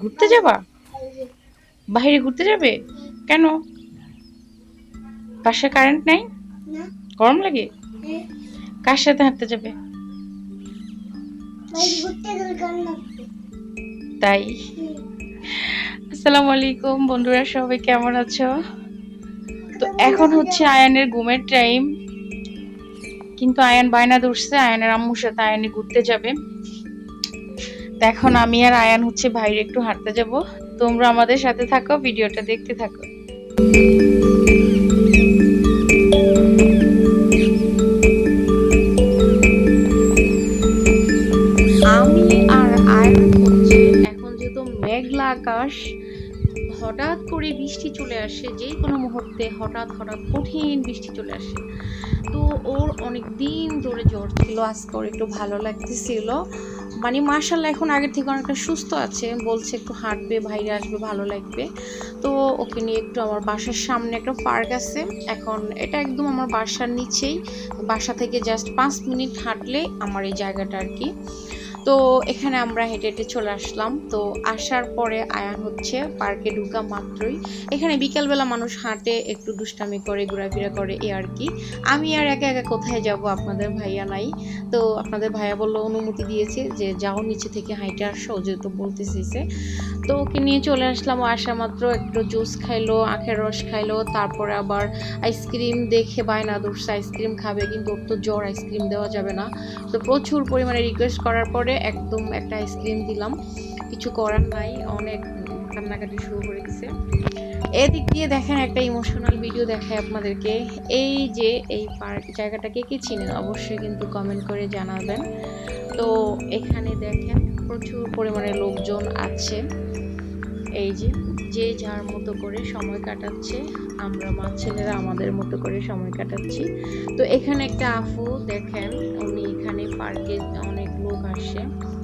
ঘুরতে যাবা? বাইরে ঘুরতে যাবে? কেন? বাসায় কারেন্ট নাই? গরম লাগে? কার সাথে হাঁটতে যাবে? তাই। আসসালামু আলাইকুম বন্ধুরা সবাই কেমন আছো? তো এখন হচ্ছে আয়ানের ঘুমের টাইম কিন্তু আয়ান বায়না ধরছে আয়ানের আম্মুর সাথে আয়ানে ঘুরতে যাবে। এখন আমি আর আয়ান হচ্ছে বাইরে, একটু হাঁটতে যাব। তোমরা আমাদের সাথে থাকো, ভিডিওটা দেখতে থাকো। হঠাৎ করে বৃষ্টি চলে আসে, যে কোনো মুহূর্তে হঠাৎ হঠাৎ কঠিন বৃষ্টি চলে আসে। তো ওর অনেক দিন ধরে জ্বর ছিল, আজকে ওর একটু ভালো লাগতেছিল। মানে মার্শাল্লাহ এখন আগের থেকে অনেকটা সুস্থ আছে, বলছে একটু হাঁটবে, বাইরে আসবে, ভালো লাগবে। তো ওকে নিয়ে একটু আমার বাসার সামনে একটা পার্ক আছে। এখন এটা একদম আমার বাসার নিচেই। বাসা থেকে জাস্ট পাঁচ মিনিট হাঁটলে আমার এই জায়গাটা আর কি। তো এখানে আমরা হেঁটে হেঁটে চলে আসলাম। তো আসার পরে আয়ান হচ্ছে পার্কে ঢুকা মাত্রই। এখানে বিকালবেলা মানুষ হাঁটে, একটু দুষ্টামি করে, ঘোরাফেরা করে, এ আর কি। আমি আর একা একা কোথায় যাব আপনাদের ভাইয়া নাই। তো আপনাদের ভাইয়া বলল, অনুমতি দিয়েছে যে যাও নিচে থেকে হাঁটে আসো, যেহেতু বলতে চেয়েছে তো ওকে নিয়ে চলে আসলাম, ও আসা মাত্র একটু জুস খাইলো, আখের রস খাইলো, তারপরে আবার আইসক্রিম দেখে বায়না ধরছে, আইসক্রিম খাবে, কিন্তু ওর তো জ্বর, আইসক্রিম দেওয়া যাবে না। তো প্রচুর পরিমাণে রিকোয়েস্ট করার পরে একদম একটা আইসক্রিম দিলাম। কিছু করার নাই, অনেক কান্নাকাটি শুরু করে দিছে। এদিক দিয়ে দেখেন একটা ইমোশনাল ভিডিও দেখায় আপনাদেরকে। এই যে এই পার্ক জায়গাটাকে কি চিনেন অবশ্যই কিন্তু কমেন্ট করে জানাবেন। তো এখানে দেখেন প্রচুর পরিমাণে লোকজন আছে। এই যে যে যার মতো করে সময় কাটাচ্ছে, আমরা মা ছেলেরা আমাদের মতো করে সময় কাটাচ্ছি। তো এখানে একটা আফু, দেখেন উনি এখানে পার্কে অনেক লোক আসে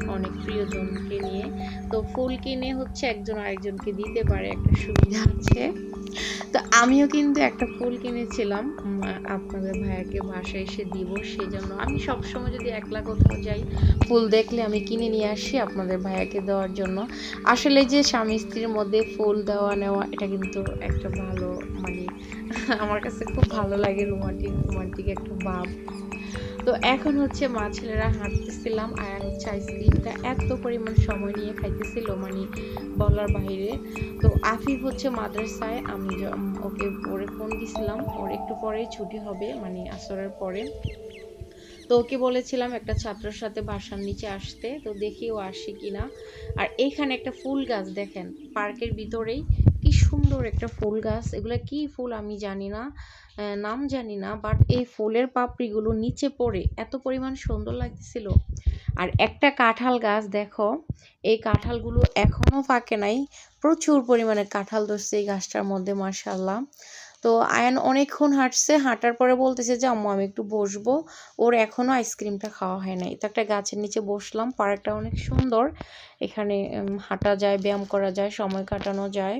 অনেক প্রিয়জনকে নিয়ে। তো ফুল কিনে হচ্ছে একজন আরেকজনকে দিতে পারে, একটা সুবিধা আছে। তো আমিও কিন্তু একটা ফুল কিনেছিলাম। আপনাদের ভাইয়াকে বাসায় এসে দিব সেই জন্য আমি সবসময় যদি একলা কোথাও যাই, ফুল দেখলে আমি কিনে নিয়ে আসি আপনাদের ভাইয়াকে দেওয়ার জন্য। আসলে যে স্বামী স্ত্রীর মধ্যে ফুল দেওয়া নেওয়া, এটা কিন্তু একটা ভালো মানে আমার কাছে খুব ভালো লাগে রোমান্টিক রোমান্টিক একটা ভাব। তো এখন হচ্ছে মা ছেলেরা হাঁটতেছিলাম আর হচ্ছে আইসক্রিমটা এত পরিমাণ সময় নিয়ে খাইতেছিল মানে বলার বাইরে। তো আফিফ হচ্ছে মাদ্রাসায়, আমি ওকে পরে ফোন দিছিলাম, ওর একটু পরেই ছুটি হবে মানে আসরের পরে। তো ওকে বলেছিলাম একটা ছাত্রর সাথে বাসার নিচে আসতে, তো দেখি ও আসে কিনা। আর এখানে একটা ফুল গাছ দেখেন, পার্কের ভিতরেই সুন্দর একটা ফুল গাছ। এগুলো কি ফুল আমি জানি না নাম জানি না বাট এই ফুলের পাপড়িগুলো নিচে পড়ে এত পরিমাণ সুন্দর লাগতেছিল। আর একটা কাঁঠাল গাছ দেখো, এই কাঁঠালগুলো এখনও পাকে নাই, প্রচুর পরিমাণে কাঁঠাল ধরছে এই গাছটার মধ্যে মার্শাল্লাহ তো আয়ান অনেকক্ষণ হাঁটছে, হাঁটার পরে বলতেছে যে, আম্মু, আমি একটু বসবো। ওর এখনও আইসক্রিমটা খাওয়া হয় নাই। তো একটা গাছের নিচে বসলাম, পার্কটা অনেক সুন্দর। এখানে হাঁটা যায়, ব্যায়াম করা যায়, সময় কাটানো যায়।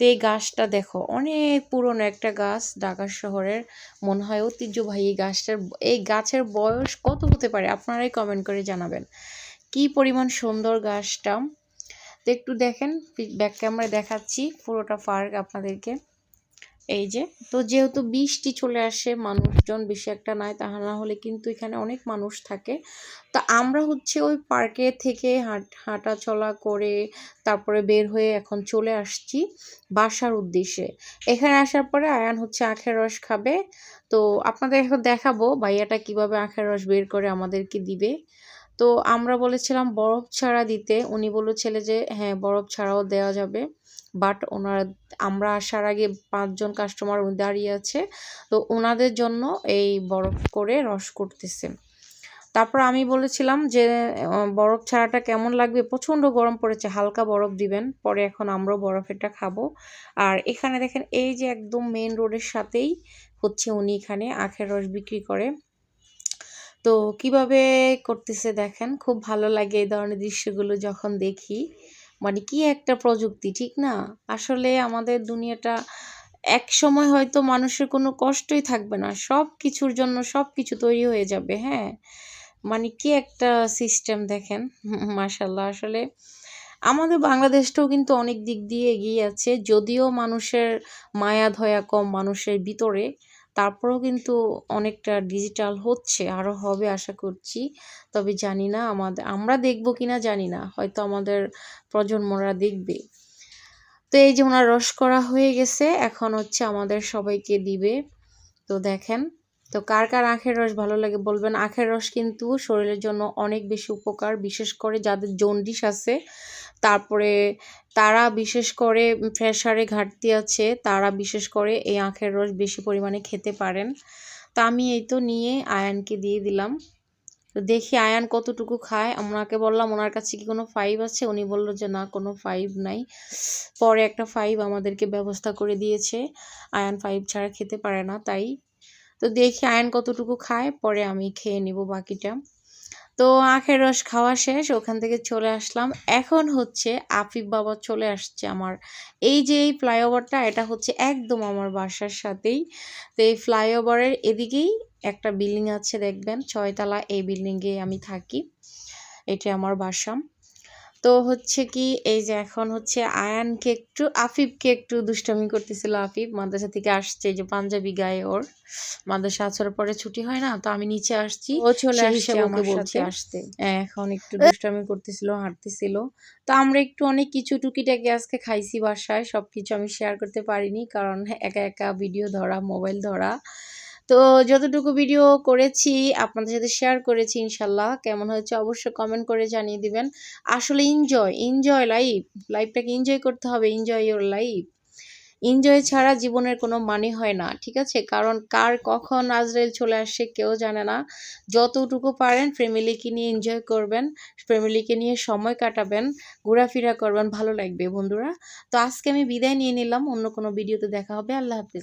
তো এই গাছটা দেখো, অনেক পুরনো একটা গাছ ঢাকা শহরের। মনে হয় ঐতিহ্যবাহী এই গাছটার, এই গাছের বয়স কত হতে পারে আপনারাই কমেন্ট করে জানাবেন। কি পরিমাণ সুন্দর গাছটা। তো একটু দেখেন ব্যাক ক্যামেরায় দেখাচ্ছি, পুরোটা পার্ক আপনাদেরকে। এই যে, তো যেহেতু বৃষ্টি চলে আসে, মানুষজন বেশি একটা নাই তাহা না হলে কিন্তু এখানে অনেক মানুষ থাকে। তা আমরা হচ্ছে ওই পার্কে থেকে হাঁট চলা করে তারপরে বের হয়ে এখন চলে আসছি বাসার উদ্দেশ্যে। এখানে আসার পরে আয়ান হচ্ছে আখের রস খাবে। তো আপনাদের এখন দেখাবো ভাইয়াটা কীভাবে আখের রস বের করে আমাদেরকে দিবে। তো আমরা বলেছিলাম বরফ ছাড়া দিতে, উনি বলেছিল যে হ্যাঁ বরফ ছাড়াও দেওয়া যাবে। বাট ওনারা, আমরা আসার আগে পাঁচজন কাস্টমার দাঁড়িয়ে আছে। তো ওনাদের জন্য এই বরফ করে রস করতেছে। তারপর আমি বলেছিলাম যে বরফ ছাড়াটা কেমন লাগবে? প্রচণ্ড গরম পড়েছে, হালকা বরফ দিবেন, পরে এখন আমরাও বরফেরটা খাব। আর এখানে দেখেন, এই যে একদম মেন রোডের সাথেই হচ্ছে উনি এখানে আখের রস বিক্রি করে। তো কীভাবে করতেছে দেখেন, খুব ভালো লাগে এই ধরনের দৃশ্যগুলো যখন দেখি। মানে কি একটা প্রযুক্তি, ঠিক না? আসলে আমাদের দুনিয়াটা এক সময় হয়তো মানুষের কোনো কষ্টই থাকবে না। সব কিছুর জন্য সব কিছু তৈরি হয়ে যাবে হ্যাঁ? মানে কি একটা সিস্টেম দেখেন মাশাল্লাহ আসলে আমাদের বাংলাদেশটাও কিন্তু অনেক দিক দিয়ে এগিয়ে আছে। যদিও মানুষের মায়া ধয়া কম, মানুষের ভিতরে তারপরেও কিন্তু অনেকটা ডিজিটাল হচ্ছে আরও হবে আশা করছি। তবে জানি না আমাদের আমরা দেখব কিনা জানি না, হয়তো আমাদের প্রজন্মরা দেখবে। তো এই যে ওনার রস করা হয়ে গেছে, এখন হচ্ছে আমাদের সবাইকে দিবে। তো দেখেন, তো কার কার আখের রস ভালো লাগে বলবেন? আখের রস কিন্তু শরীরের জন্য অনেক বেশি উপকার, বিশেষ করে যাদের জন্ডিস আছে। তারপরে তারা বিশেষ করে প্রেশারে ঘাটতি আছে, তারা বিশেষ করে এই আখের রস বেশি পরিমাণে খেতে পারেন। তা আমি এই তো নিয়ে আয়ানকে দিয়ে দিলাম। তো দেখি আয়ান কতটুকু খায়। ওনাকে বললাম, ওনার কাছে কি কোনো ফাইভ আছে? উনি বলল যে, না, কোনো ফাইভ নাই। পরে একটা ফাইভ আমাদেরকে ব্যবস্থা করে দিয়েছে। আয়ান ফাইভ ছাড়া খেতে পারে না, তাই। তো দেখি আয়ন কতটুকু খায়, পরে আমি খেয়ে নিব বাকিটা। তো আখের রস খাওয়া শেষ, ওখান থেকে চলে আসলাম। এখন হচ্ছে আফিফ বাবা চলে আসছে আমার। এই যে এই ফ্লাইওভারটা, এটা হচ্ছে একদম আমার বাসার সাথেই। তো এই ফ্লাইওভারের এদিকেই একটা বিল্ডিং আছে, দেখবেন। ছয়তলা এই বিল্ডিংয়ে আমি থাকি। এটি আমার বাসা। তো হচ্ছে কি এই যে এখন হচ্ছে আয়ানকে একটু আফিফকে একটু দুষ্টামি করতেছিল আফিফ। মাদ্রাসা থেকে আসছে যে পাঞ্জাবি গায়ে ওর। মাদ্রাসা আসার পরে ছুটি হয় না তো আমি নিচে আসছি। ও চলে আসছে আমাকে বলছে। আসতে এখন একটু দুষ্টামি করতেছিল হাঁটতেছিল। তো আমরা একটু অনেক কিছু টুকিটাকি আজকে খাইছি বাসায় সব কিছু আমি শেয়ার করতে পারিনি কারণ একা একা ভিডিও ধরা মোবাইল ধরা। তো যতটুকু ভিডিও করেছি, আপনাদের সাথে শেয়ার করেছি ইনশাল্লাহ। কেমন হয়েছে অবশ্যই কমেন্ট করে জানিয়ে দিবেন। আসলে এনজয় এনজয় লাইফ লাইফটাকে এনজয় করতে হবে এনজয় ইওর লাইফ এনজয় ছাড়া জীবনের কোনো মানে হয় না, ঠিক আছে? কারণ কার কখন আজরাইল চলে আসে কেউ জানে না। যতটুকু পারেন ফ্যামিলিকে নিয়ে এনজয় করবেন ফ্যামিলিকে নিয়ে সময় কাটাবেন, ঘোরাফেরা করবেন, ভালো লাগবে বন্ধুরা। তো আজকে আমি বিদায় নিয়ে নিলাম, অন্য কোনো ভিডিওতে দেখা হবে। আল্লাহ হাফিজ।